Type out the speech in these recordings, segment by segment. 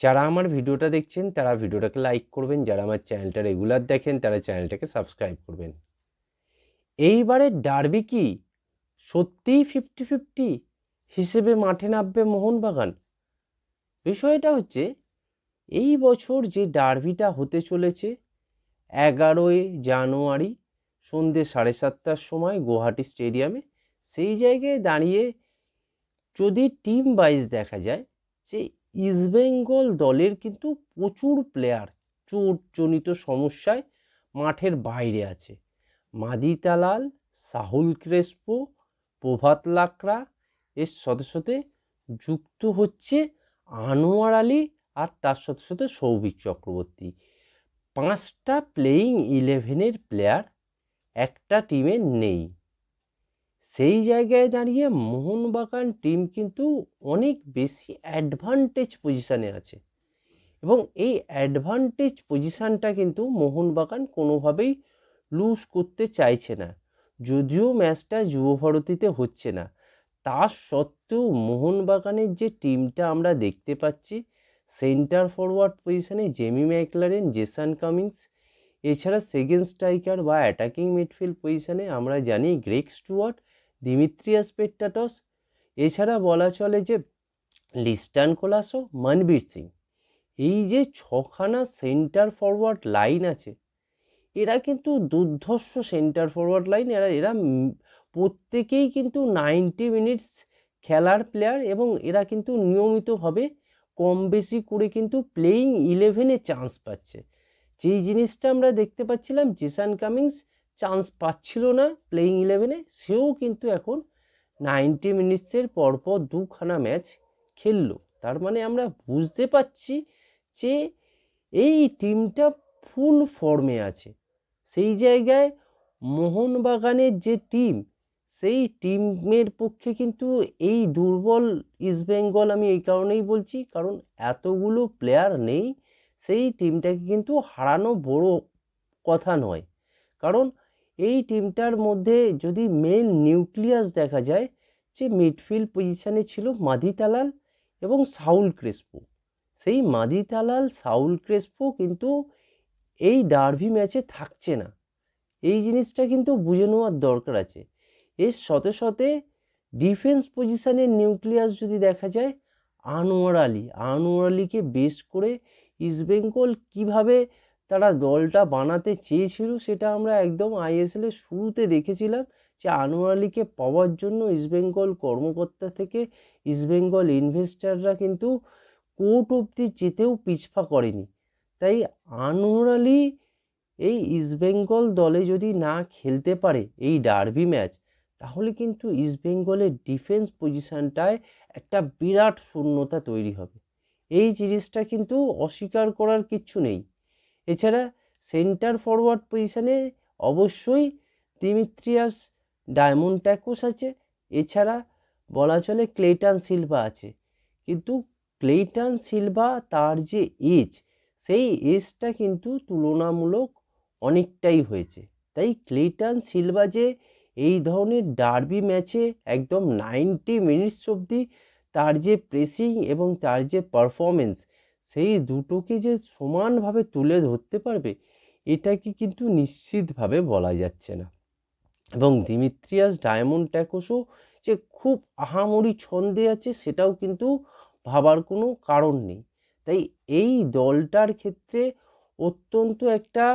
যারা আমার ভিডিওটা দেখছেন, তারা ভিডিওটাকে লাইক করবেন। যারা আমার চ্যানেলটা রেগুলার দেখেন, তারা চ্যানেলটাকে সাবস্ক্রাইব করবেন। এইবারের ডার্বি কি? সত্যিই ফিফটি ফিফটি হিসেবে মাঠে নামবে মোহনবাগান? বিষয়টা হচ্ছে, এই বছর যে ডার্বিটা হতে চলেছে, এগারোই জানুয়ারি সন্ধ্যে সাড়ে সাতটার সময় গুয়াহাটি স্টেডিয়ামে, সেই জায়গায় দাঁড়িয়ে যদি টিম ওয়াইজ দেখা যায়, যে ইস্টবেঙ্গল দলের কিন্তু প্রচুর প্লেয়ার চোটজনিত সমস্যায় মাঠের বাইরে আছে। মাদিতালাল সাহুল ক্রেসপো, প্রভাত লাকড়া এর সাথে সাথে যুক্ত হচ্ছে আনোয়ার আলী আর তার সাথে সাথে সৌভিক চক্রবর্তী। পাঁচটা প্লেয়িং ইলেভেনের প্লেয়ার একটা টিমে নেই। সেই জায়গায় দাঁড়িয়ে মোহনবাগান টিম কিন্তু অনেক বেশি অ্যাডভান্টেজ পজিশানে আছে। এবং এই অ্যাডভান্টেজ পজিশানটা কিন্তু মোহনবাগান কোনোভাবেই লুজ করতে চাইছে না। যদিও ম্যাচটা যুব ভারতীতে হচ্ছে না। তা সত্ত্বেও মোহনবাগানের যে টিমটা আমরা দেখতে পাচ্ছি সেন্টার ফরওয়ার্ড পজিশানে জেমি ম্যাকলারেন জেসান কামিংস এছাড়া সেকেন্ড স্ট্রাইকার বা অ্যাটাকিং মিডফিল্ড পজিশানে আমরা জানি গ্রেক স্টুয়ার্ট দিমিত্রিয়াস পেট্টাটস। এছাড়া বলা চলে যে লিস্টান কোলাসো, মনবীর সিং। এই যে ছখানা সেন্টার ফরওয়ার্ড লাইন আছে, এরা কিন্তু দুর্ধর্ষ সেন্টার ফরওয়ার্ড লাইন। এরা এরা প্রত্যেকেই কিন্তু নাইনটি মিনিটস খেলার প্লেয়ার এবং এরা কিন্তু নিয়মিতভাবে কম বেশি করে কিন্তু প্লেয়িং ইলেভেনে চান্স পাচ্ছে। যেই জিনিসটা আমরা দেখতে পাচ্ছিলাম, জেসান কামিংস চান্স পাচ্ছিল না প্লেয়িং ইলেভেনে সেও কিন্তু এখন নাইনটি মিনিটসের পরপর দুখানা ম্যাচ খেললো। তার মানে আমরা বুঝতে পাচ্ছি যে এই টিমটা ফুল ফর্মে আছে। সেই জায়গায় মোহনবাগানের যে টিম সেই টিমের পক্ষে কিন্তু এই দুর্বল ইস্টবেঙ্গল আমি এই কারণেই বলছি, কারণ এতগুলো প্লেয়ার নেই, সেই টিমটাকে কিন্তু হারানো বড় কথা নয়। কারণ এই টিমটার মধ্যে যদি মেন নিউক্লিয়াস দেখা যায়, যে মিডফিল্ড পজিশানে ছিল মাদিতালাল এবং সাউল ক্রেসপো। সেই মাদি তালাল, সাউল ক্রেসপো কিন্তু এই ডার্ভি ম্যাচে থাকছে না। এই জিনিসটা কিন্তু বুঝে নেওয়ার দরকার আছে। এর সাথে সাথে ডিফেন্স পজিশানের নিউক্লিয়াস যদি দেখা যায়, আনোয়ার আলী। আনোয়ার আলীকে বেশ করে ইস্টবেঙ্গল কীভাবে তারা দলটা বানাতে চেয়েছিল, সেটা আমরা একদম আইএসএলের শুরুতে দেখেছিলাম যে আনোয়ার আলীকে পাওয়ার জন্য ইস্টবেঙ্গল কর্মকর্তা থেকে ইস্টবেঙ্গল ইনভেস্টাররা কিন্তু কোর্ট অবধি যেতেও পিছপা করেনি। তাই আনোয়ার আলী এই ইস্টবেঙ্গল দলে যদি না খেলতে পারে এই ডার্বি ম্যাচ তাহলে কিন্তু ইস্টবেঙ্গলের ডিফেন্স পজিশানটায় একটা বিরাট শূন্যতা তৈরি হবে। এই জিনিসটা কিন্তু অস্বীকার করার কিচ্ছু নেই। এছাড়া সেন্টার ফরওয়ার্ড পজিশানে অবশ্যই দিমিত্রিয়াস ডায়মন্ড ট্যাকোস আছে। এছাড়া বলা চলে ক্লেটান সিলভা আছে। কিন্তু ক্লেটান সিলভা তার যে এজ সেই এজটা কিন্তু তুলনামূলক অনেকটাই হয়েছে। তাই ক্লেটান সিলভা যে এই ধরনের ডার্বি ম্যাচে একদম নাইনটি মিনিটস অবধি তার যে প্রেসিং এবং তার যে পারফরমেন্স সেই দুটোকে যে সমানভাবে তুলে ধরতে পারবে, এটাকে কিন্তু নিশ্চিতভাবে বলা যাচ্ছে না। এবং দিমিত্রিয়াস ডায়মন্ড ট্যাকোসও যে খুব আহামরি ছন্দে আছে, সেটাও কিন্তু ভাবার কোনো কারণ নেই। তাই এই দলটার ক্ষেত্রে অত্যন্ত একটা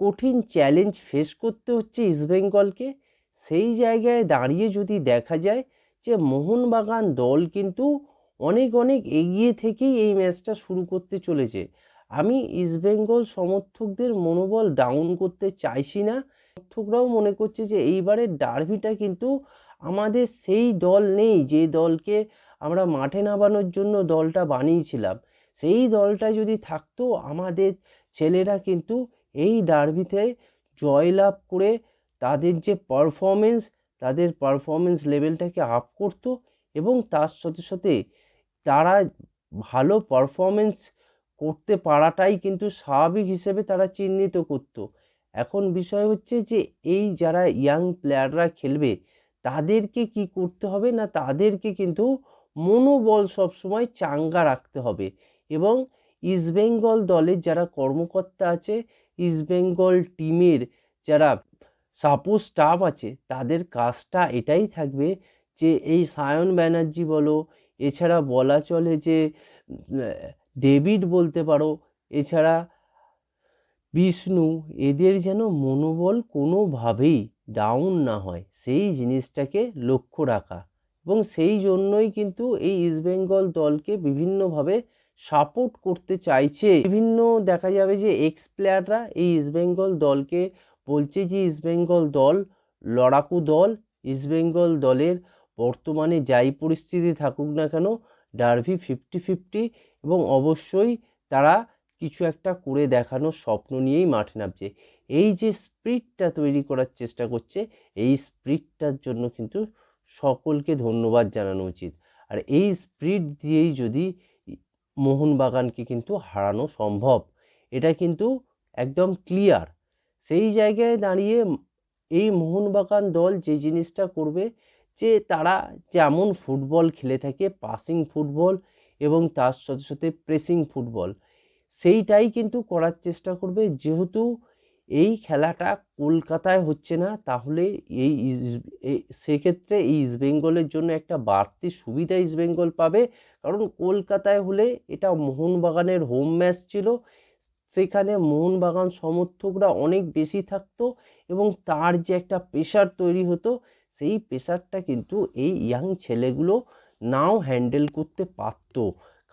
কঠিন চ্যালেঞ্জ ফেস করতে হচ্ছে ইস্টবেঙ্গলকে সেই জায়গায় দাঁড়িয়ে যদি দেখা যায় যে মোহনবাগান দল কিন্তু অনেক অনেক এগিয়ে থেকেই এই ম্যাচটা শুরু করতে চলেছে। আমি ইস্টবেঙ্গল সমর্থকদের মনোবল ডাউন করতে চাইছি না। সমর্থকরাও মনে করছে যে এইবারের ডার্ভিটা কিন্তু আমাদের সেই দল নেই, যে দলকে আমরা মাঠে নামানোর জন্য দলটা বানিয়েছিলাম। সেই দলটা যদি থাকতো, আমাদের ছেলেরা কিন্তু এই ডার্ভিতে জয়লাভ করে তাদের যে পারফরমেন্স তাদের পারফরমেন্স লেভেলটাকে আপ করতো এবং তার সাথে সাথে তারা ভালো পারফরমেন্স করতে পারাটাই কিন্তু স্বাভাবিক হিসেবে তারা চিহ্নিত করত। এখন বিষয় হচ্ছে যে, এই যারা ইয়াং প্লেয়াররা খেলবে, তাদেরকে কি করতে হবে না তাদেরকে কিন্তু মনোবল সবসময় চাঙ্গা রাখতে হবে এবং ইস্টবেঙ্গল দলের যারা কর্মকর্তা আছে ইস্টবেঙ্গল টিমের যারা সাপোজ স্টাফ আছে, তাদের কাজটা এটাই থাকবে যে, এই সায়ন ব্যানার্জি বলো এছাড়া বলা চলে যে ডেভিড বলতে পারো, এছাড়া বিষ্ণু, এদের যেন মনোবল কোনোভাবেই ডাউন না হয়, সেই জিনিসটাকে লক্ষ্য রাখা। এবং সেই জন্যই কিন্তু এই ইস্টবেঙ্গল দলকে বিভিন্নভাবে সাপোর্ট করতে চাইছে। বিভিন্ন দেখা যাবে যে এক্স প্লেয়াররা এই ইস্টবেঙ্গল দলকে বলছে যে ইস্টবেঙ্গল দল লড়াকু দল ইস্টবেঙ্গল দলের বর্তমানে যাই পরিস্থিতি থাকুক না কেন ডার্ভি ফিফটি ফিফটি এবং অবশ্যই তারা কিছু একটা করে দেখানোর স্বপ্ন নিয়েই মাঠে নামছে। এই যে স্প্রিটটা তৈরি করার চেষ্টা করছে, এই স্প্রিটটার জন্য কিন্তু সকলকে ধন্যবাদ জানানো উচিত। আর এই স্প্রিট দিয়েই যদি মোহনবাগানকে কিন্তু হারানো সম্ভব, এটা কিন্তু একদম ক্লিয়ার সেই জায়গায় দাঁড়িয়ে এই মোহনবাগান দল যে জিনিসটা করবে যে তারা যেমন ফুটবল খেলে থাকে পাসিং ফুটবল এবং তার সাথে সাথে প্রেসিং ফুটবল। সেইটাই কিন্তু করার চেষ্টা করবে। যেহেতু এই খেলাটা কলকাতায় হচ্ছে না, তাহলে এই সেক্ষেত্রে এই ইস্টবেঙ্গলের জন্য একটা বাড়তি সুবিধা ইস্টবেঙ্গল পাবে। কারণ কলকাতায় হলে এটা মোহনবাগানের হোম ম্যাচ ছিল। সেখানে মোহনবাগান সমর্থকরা অনেক বেশি থাকতো এবং তার যে একটা প্রেশার তৈরি হতো সেই প্রেশারটা কিন্তু এই ইয়াং ছেলেগুলো নাও হ্যান্ডেল করতে পারতো।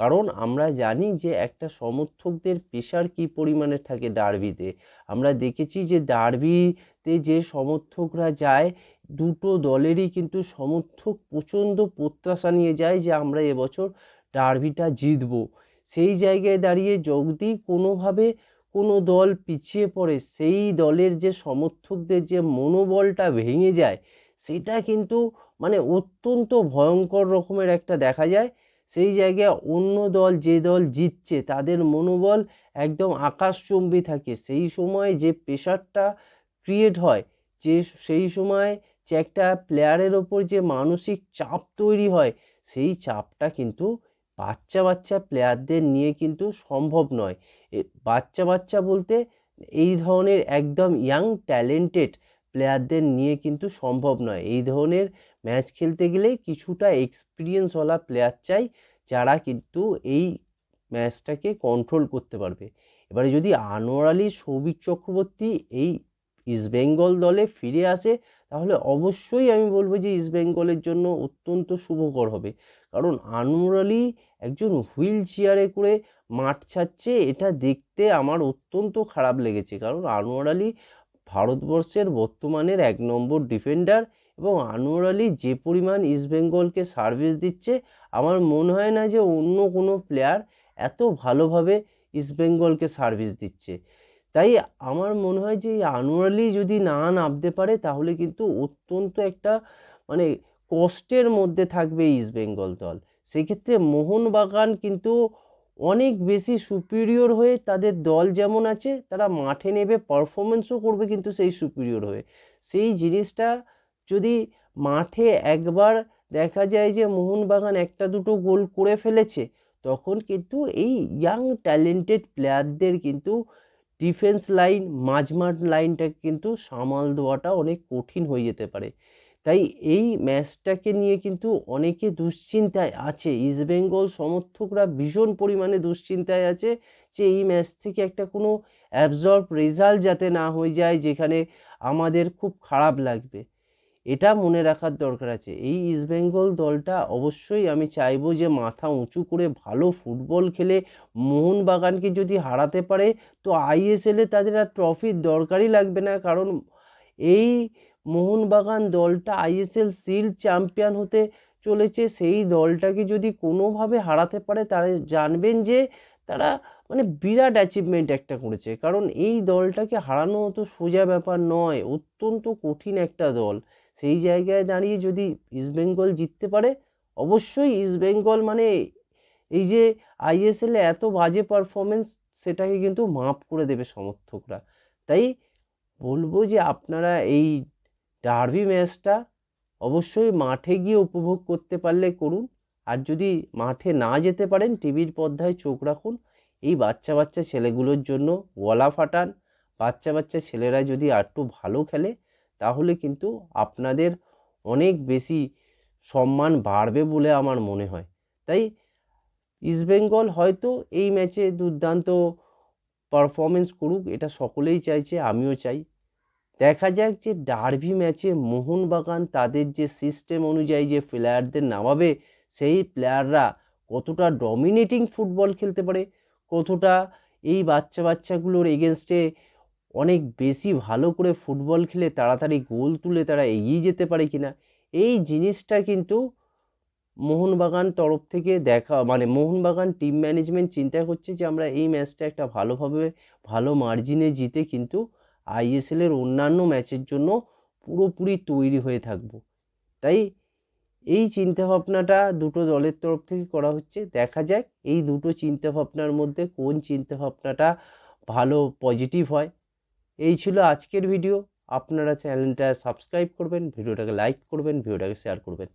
কারণ আমরা জানি যে একটা সমর্থকদের প্রেশার কী পরিমাণে থাকে ডার্বিতে আমরা দেখেছি যে ডার্বিতে যে সমর্থকরা যায়, দুটো দলেরই কিন্তু সমর্থক প্রচণ্ড প্রত্যাশা নিয়ে যায় যে আমরা এবছর ডার্বিটা জিতব। সেই জায়গায় দাঁড়িয়ে যদি কোনোভাবে কোনো দল পিছিয়ে পড়ে, সেই দলের যে সমর্থকদের যে মনোবলটা ভেঙে যায় সেটা কিন্তু মানে অত্যন্ত ভয়ঙ্কর রকমের একটা দেখা যায়। সেই জায়গায় অন্য দল যে দল জিতছে, তাদের মনোবল একদম আকাশচুম্বী থাকে। সেই সময় যে প্রেশারটা ক্রিয়েট হয়, যে সেই সময় যে একটা প্লেয়ারের ওপর যে মানসিক চাপ তৈরি হয়, সেই চাপটা কিন্তু বাচ্চা বাচ্চা প্লেয়ারদের নিয়ে কিন্তু সম্ভব নয়। বাচ্চা বাচ্চা বলতে এই ধরনের একদম ইয়াং ট্যালেন্টেড প্লেয়ারদের নিয়ে কিন্তু সম্ভব নয়। এই ধরনের ম্যাচ খেলতে গেলে কিছুটা এক্সপিরিয়েন্সওয়ালা প্লেয়ার চাই যারা কিন্তু এই ম্যাচটাকে কন্ট্রোল করতে পারবে। এবারে যদি আনোয়ার আলী, সৌভিক চক্রবর্তী এই ইস্টবেঙ্গল দলে ফিরে আসে, তাহলে অবশ্যই আমি বলব যে ইস্টবেঙ্গলের জন্য অত্যন্ত শুভকর হবে। কারণ আনোয়ার আলী একজন হুইল চেয়ারে করে মাঠ ছাড়ছে, এটা দেখতে আমার অত্যন্ত খারাপ লেগেছে। কারণ আনোয়ার আলী ভারতবর্ষের বর্তমানের এক নম্বর ডিফেন্ডার এবং আনোয়ার আলী যে পরিমাণ ইস্টবেঙ্গলকে সার্ভিস দিচ্ছে, আমার মনে হয় না যে অন্য কোনো প্লেয়ার এত ভালোভাবে ইস্টবেঙ্গলকে সার্ভিস দিচ্ছে। তাই আমার মনে হয় যে এই আনোয়ার আলী যদি না নামতে পারে, তাহলে কিন্তু অত্যন্ত একটা মানে কষ্টের মধ্যে থাকবে ইস্টবেঙ্গল দল। সেক্ষেত্রে মোহনবাগান কিন্তু অনেক বেশি সুপিরিয়র হয়ে তাদের দল যেমন আছে, তারা মাঠে নেবে পারফরমেন্সও করবে কিন্তু সেই সুপিরিয়র হয়ে। সেই জিনিসটা যদি মাঠে একবার দেখা যায় যে মোহনবাগান একটা দুটো গোল করে ফেলেছে, তখন কিন্তু এই ইয়াং ট্যালেন্টেড প্লেয়ারদের কিন্তু ডিফেন্স লাইন মাঝমাঠ লাইনটা কিন্তু সামাল দেওয়াটা অনেক কঠিন হয়ে যেতে পারে। তাই এই ম্যাচটাকে নিয়ে কিন্তু অনেকে দুশ্চিন্তায় আছে। ইস্টবেঙ্গল সমর্থকরা ভীষণ পরিমাণে দুশ্চিন্তায় আছে যে এই ম্যাচ থেকে একটা কোনো অ্যাবজর্ব রেজাল্ট যাতে না হয়ে যায়, যেখানে আমাদের খুব খারাপ লাগবে। এটা মনে রাখার দরকার আছে। এই ইস্টবেঙ্গল দলটা অবশ্যই আমি চাইব যে মাথা উঁচু করে ভালো ফুটবল খেলে, মোহনবাগানকে যদি হারাতে পারে, তো আইএসএলে তাদের আর ট্রফির দরকারই লাগবে না। কারণ এই মোহনবাগান দলটা আইএসএল শিল্ড চ্যাম্পিয়ন হতে চলেছে, সেই দলটাকে যদি কোনোভাবে হারাতে পারে, তারা জানবেন যে তারা মানে বিরাট অ্যাচিভমেন্ট একটা করেছে। কারণ এই দলটাকে হারানো তো সোজা ব্যাপার নয়, অত্যন্ত কঠিন একটা দল। সেই জায়গায় দাঁড়িয়ে যদি ইস্টবেঙ্গল জিততে পারে, অবশ্যই ইস্টবেঙ্গল মানে এই যে আইএসএলে এত বাজে পারফরমেন্স সেটাকে কিন্তু মাপ করে দেবে সমর্থকরা। তাই বলব যে আপনারা এই ডার্বি ম্যাচটা অবশ্যই মাঠে গিয়ে উপভোগ করতে পারলে করুন। আর যদি মাঠে না যেতে পারেন, টিভির পর্দায় চোখ রাখুন। এই বাচ্চা বাচ্চা ছেলেগুলোর জন্য গলা ফাটান। বাচ্চা বাচ্চা ছেলেরা যদি আরটু ভালো খেলে, তাহলে কিন্তু আপনাদের অনেক বেশি সম্মান বাড়বে বলে আমার মনে হয়। তাই ইস্টবেঙ্গল হয়তো এই ম্যাচে দুর্দান্ত পারফরমেন্স করুক, এটা সকলেই চাইছে, আমিও চাই। দেখা যাক যে ডার্বি ম্যাচে মোহনবাগান তাদের যে সিস্টেম অনুযায়ী যে প্লেয়ারদের নামাবে, সেই প্লেয়াররা কতটা ডমিনেটিং ফুটবল খেলতে পারে, কতটা এই বাচ্চা বাচ্চাগুলোর এগেনস্টে অনেক বেশি ভালো করে ফুটবল খেলে তাড়াতাড়ি গোল তুলে তারা এগিয়ে যেতে পারে কিনা, এই জিনিসটা কিন্তু মোহনবাগান তরফ থেকে দেখা মানে মোহনবাগান টিম ম্যানেজমেন্ট চিন্তা করছে যে আমরা এই ম্যাচটা একটা ভালোভাবে, ভালো মার্জিনে জিতে কিন্তু আইএসএলের অন্যান্য ম্যাচের জন্য পুরোপুরি তৈরি হয়ে থাকব। তাই এই চিন্তাভাবনাটা দুটো দলের তরফ থেকে করা হচ্ছে। দেখা যাক এই দুটো চিন্তাভাবনার মধ্যে কোন চিন্তাভাবনাটা ভালো পজিটিভ হয়। এই ছিল আজকের ভিডিও আপনারা চ্যানেলটা সাবস্ক্রাইব করবেন ভিডিওটাকে লাইক করবেন ভিডিওটাকে শেয়ার করবেন।